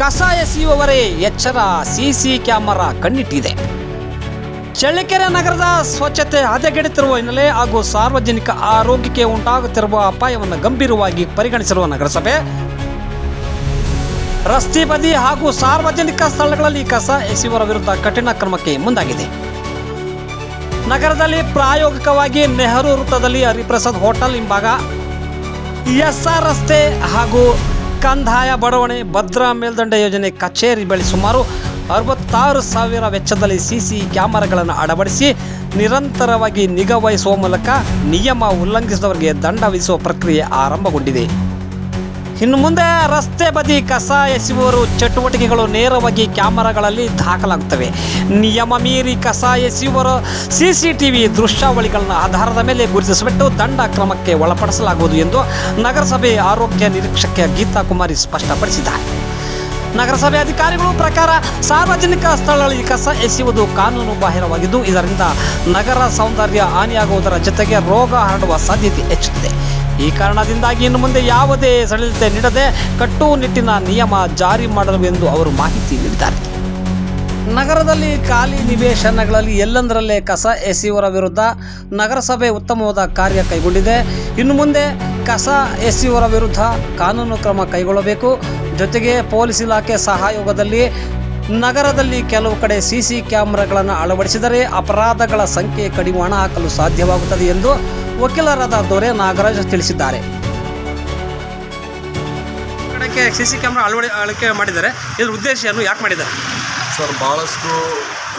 ಕಸ ಎಸೆಯುವವರೇ ಎಚ್ಚರ, CC camera ಕಣ್ಣಿಟ್ಟಿದೆ. Challakere ನಗರದ ಸ್ವಚ್ಛತೆ ಹದಗೆಡುತ್ತಿರುವ ಹಿನ್ನೆಲೆ ಹಾಗೂ ಸಾರ್ವಜನಿಕ ಆರೋಗ್ಯಕ್ಕೆ ಉಂಟಾಗುತ್ತಿರುವ ಅಪಾಯವನ್ನು ಗಂಭೀರವಾಗಿ ಪರಿಗಣಿಸಿರುವ ನಗರಸಭೆ, ರಸ್ತೆ ಬದಿ ಹಾಗೂ ಸಾರ್ವಜನಿಕ ಸ್ಥಳಗಳಲ್ಲಿ ಕಸ ಎಸೆಯುವರ ವಿರುದ್ಧ ಕಠಿಣ ಕ್ರಮಕ್ಕೆ ಮುಂದಾಗಿದೆ. ನಗರದಲ್ಲಿ ಪ್ರಾಯೋಗಿಕವಾಗಿ ನೆಹರು ವೃತ್ತದಲ್ಲಿ ಹರಿಪ್ರಸಾದ್ ಹೋಟೆಲ್ ಹಿಂಭಾಗ, ಎಸ್ಆರ್ ರಸ್ತೆ ಹಾಗೂ ಕಂದಾಯ ಬಡಾವಣೆ ಭದ್ರಾ ಮೇಲ್ದಂಡ ಯೋಜನೆ ಕಚೇರಿ ಬಳಿ ಸುಮಾರು ಅರವತ್ತಾರು ಸಾವಿರ ವೆಚ್ಚದಲ್ಲಿ ಸಿಸಿ ಕ್ಯಾಮೆರಾಗಳನ್ನು ಅಳವಡಿಸಿ ನಿರಂತರವಾಗಿ ನಿಗಾ ವಹಿಸುವ ಮೂಲಕ ನಿಯಮ ಉಲ್ಲಂಘಿಸಿದವರಿಗೆ ದಂಡ ವಿಧಿಸುವ ಪ್ರಕ್ರಿಯೆ ಆರಂಭಗೊಂಡಿದೆ. ಇನ್ನು ಮುಂದೆ ರಸ್ತೆ ಬದಿ ಕಸ ಎಸೆಯುವವರು ಚಟುವಟಿಕೆಗಳು ನೇರವಾಗಿ ಕ್ಯಾಮರಾಗಳಲ್ಲಿ ದಾಖಲಾಗುತ್ತವೆ. ನಿಯಮ ಮೀರಿ ಕಸ ಟಿ ಸಿಸಿಟಿವಿ ದೃಶ್ಯಾವಳಿಗಳನ್ನ ಆಧಾರದ ಮೇಲೆ ಗುರುತಿಸಿಬಿಟ್ಟು ದಂಡ ಕ್ರಮಕ್ಕೆ ಒಳಪಡಿಸಲಾಗುವುದು ಎಂದು ನಗರಸಭೆ ಆರೋಗ್ಯ ನಿರೀಕ್ಷಕ ಗೀತಾ ಕುಮಾರಿ ಸ್ಪಷ್ಟಪಡಿಸಿದ್ದಾರೆ. ನಗರಸಭೆ ಅಧಿಕಾರಿಗಳು ಪ್ರಕಾರ ಸಾರ್ವಜನಿಕ ಸ್ಥಳಗಳಲ್ಲಿ ಕಸ ಎಸೆಯುವುದು ಕಾನೂನು ಬಾಹಿರವಾಗಿದ್ದು, ಇದರಿಂದ ನಗರ ಸೌಂದರ್ಯ ಹಾನಿಯಾಗುವುದರ ಜೊತೆಗೆ ರೋಗ ಹರಡುವ ಸಾಧ್ಯತೆ ಹೆಚ್ಚುತ್ತಿದೆ. ಈ ಕಾರಣದಿಂದಾಗಿ ಇನ್ನು ಮುಂದೆ ಯಾವುದೇ ಸಡಿಲತೆ ನೀಡದೆ ಕಟ್ಟುನಿಟ್ಟಿನ ನಿಯಮ ಜಾರಿ ಮಾಡಲು ಎಂದು ಅವರು ಮಾಹಿತಿ ನೀಡಿದ್ದಾರೆ. ನಗರದಲ್ಲಿ ಖಾಲಿ ನಿವೇಶನಗಳಲ್ಲಿ ಎಲ್ಲೆಂದರಲ್ಲೇ ಕಸ ಎಸೆಯುವರ ವಿರುದ್ಧ ನಗರಸಭೆ ಉತ್ತಮವಾದ ಕಾರ್ಯ ಕೈಗೊಂಡಿದೆ. ಇನ್ನು ಮುಂದೆ ಕಸ ಎಸೆಯುವರ ವಿರುದ್ಧ ಕಾನೂನು ಕ್ರಮ ಕೈಗೊಳ್ಳಬೇಕು. ಜೊತೆಗೆ ಪೊಲೀಸ್ ಇಲಾಖೆ ಸಹಯೋಗದಲ್ಲಿ ನಗರದಲ್ಲಿ ಕೆಲವು ಕಡೆ ಸಿಸಿ ಕ್ಯಾಮೆರಾಗಳನ್ನು ಅಳವಡಿಸಿದರೆ ಅಪರಾಧಗಳ ಸಂಖ್ಯೆ ಕಡಿವಾಣ ಹಾಕಲು ಸಾಧ್ಯವಾಗುತ್ತದೆ ಎಂದು ವಕೀಲರಾದ ದೊರೆ ನಾಗರಾಜ್ ತಿಳಿಸಿದ್ದಾರೆ. ಕಡೆಗೆ ಸಿಸಿ ಕ್ಯಾಮ್ರಾ ಅಳವಡಿ ಅಳಕೆ ಮಾಡಿದ್ದಾರೆ. ಇದರ ಉದ್ದೇಶ ಏನು ಯಾಕೆ ಮಾಡಿದ್ದಾರೆ? ಸರ್ ಭಾಳಷ್ಟು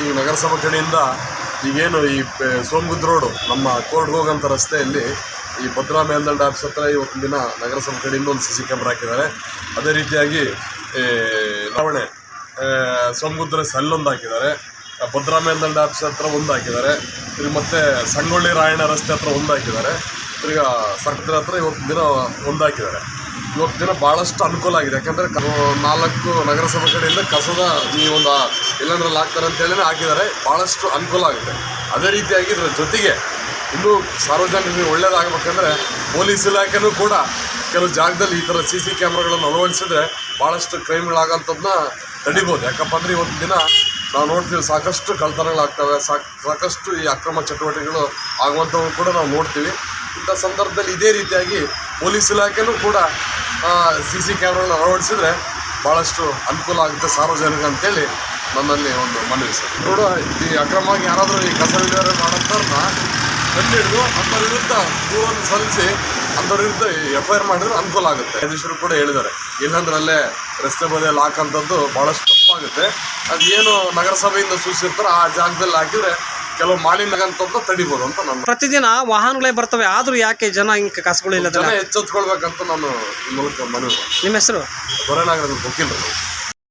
ಈ ನಗರಸಭಾ ಕಡೆಯಿಂದ ಈಗೇನು ಈ ಪೆ- ಸೋಮಗುದ್ ರೋಡು ನಮ್ಮ ಕೋರ್ಟ್ಗೆ ಹೋಗಂಥ ರಸ್ತೆಯಲ್ಲಿ ಈ ಭದ್ರಾ ಮೇಲ್ದಂಡ ಆಫೀಸ್ ಹತ್ರ ಇವತ್ತಿನ ದಿನ ನಗರಸಭೆ ಕಡೆಯಿಂದ ಒಂದು ಸಿ ಸಿ ಕ್ಯಾಮ್ರಾ ಹಾಕಿದ್ದಾರೆ. ಅದೇ ರೀತಿಯಾಗಿ ಲಾವಣೆ ಸೋಮಗುದ್ರ ಸಲ್ಲೊಂದು ಹಾಕಿದ್ದಾರೆ. ಭದ್ರಾ ಮೇಲ್ದಂಡ ಆಫೀಸ್ ಹತ್ರ ಒಂದು ಹಾಕಿದ್ದಾರೆ. ತಿರ್ಗಿ ಮತ್ತೆ ಸಂಗೊಳ್ಳಿ ರಾಯಣ್ಣ ರಸ್ತೆ ಹತ್ರ ಒಂದು ಹಾಕಿದ್ದಾರೆ. ತಿರುಗಿ ಸರ್ಕಲ್ ಹತ್ರ ಇವತ್ತು ದಿನ ಒಂದು ಹಾಕಿದ್ದಾರೆ. ಇವತ್ತು ದಿನ ಭಾಳಷ್ಟು ಅನುಕೂಲ ಆಗಿದೆ. ಯಾಕಂದರೆ ನಾಲ್ಕು ನಗರಸಭೆ ಕಡೆಯಿಂದ ಕಸದ ಈ ಒಂದು ಎಲ್ಲಂದ್ರಲ್ಲಿ ಹಾಕ್ತಾರೆ ಅಂತೇಳಿ ಹಾಕಿದ್ದಾರೆ. ಭಾಳಷ್ಟು ಅನುಕೂಲ ಆಗುತ್ತೆ ಅದೇ ರೀತಿಯಾಗಿ ಇದರ ಜೊತೆಗೆ ಇನ್ನೂ ಸಾರ್ವಜನಿಕರಿಗೆ ಒಳ್ಳೇದಾಗಬೇಕಂದ್ರೆ ಪೊಲೀಸ್ ಇಲಾಖೆನೂ ಕೂಡ ಕೆಲವು ಜಾಗದಲ್ಲಿ ಈ ಥರ ಸಿ ಸಿ ಕ್ಯಾಮ್ರಾಗಳನ್ನು ಅಳವಡಿಸಿದ್ರೆ ಭಾಳಷ್ಟು ಕ್ರೈಮ್ಗಳಾಗಂಥದ್ದನ್ನ ತಡಿಬೋದು. ಯಾಕಪ್ಪ ಅಂದರೆ ಇವತ್ತು ದಿನ ನಾವು ನೋಡ್ತೀವಿ ಸಾಕಷ್ಟು ಕಳ್ತನಗಳಾಗ್ತವೆ ಸಾಕ್, ಸಾಕಷ್ಟು ಈ ಅಕ್ರಮ ಚಟುವಟಿಕೆಗಳು ಆಗುವಂಥವು ಕೂಡ ನಾವು ನೋಡ್ತೀವಿ. ಇಂಥ ಸಂದರ್ಭದಲ್ಲಿ ಇದೇ ರೀತಿಯಾಗಿ ಪೊಲೀಸ್ ಇಲಾಖೆನೂ ಕೂಡ ಸಿ ಸಿ ಕ್ಯಾಮ್ರಾಗಳನ್ನ ಅಳವಡಿಸಿದ್ರೆ ಭಾಳಷ್ಟು ಅನುಕೂಲ ಆಗುತ್ತೆ ಸಾರ್ವಜನಿಕ ಅಂತೇಳಿ ನನ್ನಲ್ಲಿ ಒಂದು ಮನವಿ ಸರ್ ಈ ಅಕ್ರಮವಾಗಿ ಯಾರಾದರೂ ಈ ಕಸ ವಿಲೇವಾರಿ ಕಂಡು ಹಿಡಿದು ಅಂಥವ್ರ ವಿರುದ್ಧ ದೂರನ್ನು ಸಲ್ಲಿಸಿ ಅಂಥವ್ರ ವಿರುದ್ಧ ಎಫ್ ಐ ಆರ್ ಮಾಡಿದ್ರೆ ಅನುಕೂಲ ಆಗುತ್ತೆ. ಅಧ್ಯಕ್ಷರು ಕೂಡ ಹೇಳಿದ್ದಾರೆ. ಇಲ್ಲಾಂದ್ರೆ ಅಲ್ಲೇ ರಸ್ತೆ ಬದಿಯಲ್ಲಿ ಹಾಕೋಂಥದ್ದು ಭಾಳಷ್ಟು ತಪ್ಪಾಗುತ್ತೆ. ಅದು ಏನು ನಗರಸಭೆಯಿಂದ ಸೂಚಿಸಿರ್ತಾರೋ ಆ ಜಾಗದಲ್ಲಿ ಹಾಕಿದ್ರೆ ಕೆಲವು ಮಾಲಿನ್ಯ ತಡಿಬೋದು ಅಂತ ನಾನು ಪ್ರತಿದಿನ ವಾಹನಗಳೇ ಬರ್ತವೆ ಆದರೂ ಯಾಕೆ ಜನ ಹಿಂಗೆ ಕಸಗಳು ಇಲ್ಲ ಜನ ಎಚ್ಚೆತ್ಕೊಳ್ಬೇಕಂತ ನಾನು ಮೂಲಕ ಮನವಿ ನಿಮ್ಮ ಹೆಸರು? ಹೊರನಾಗರದ ವಕೀಲರು.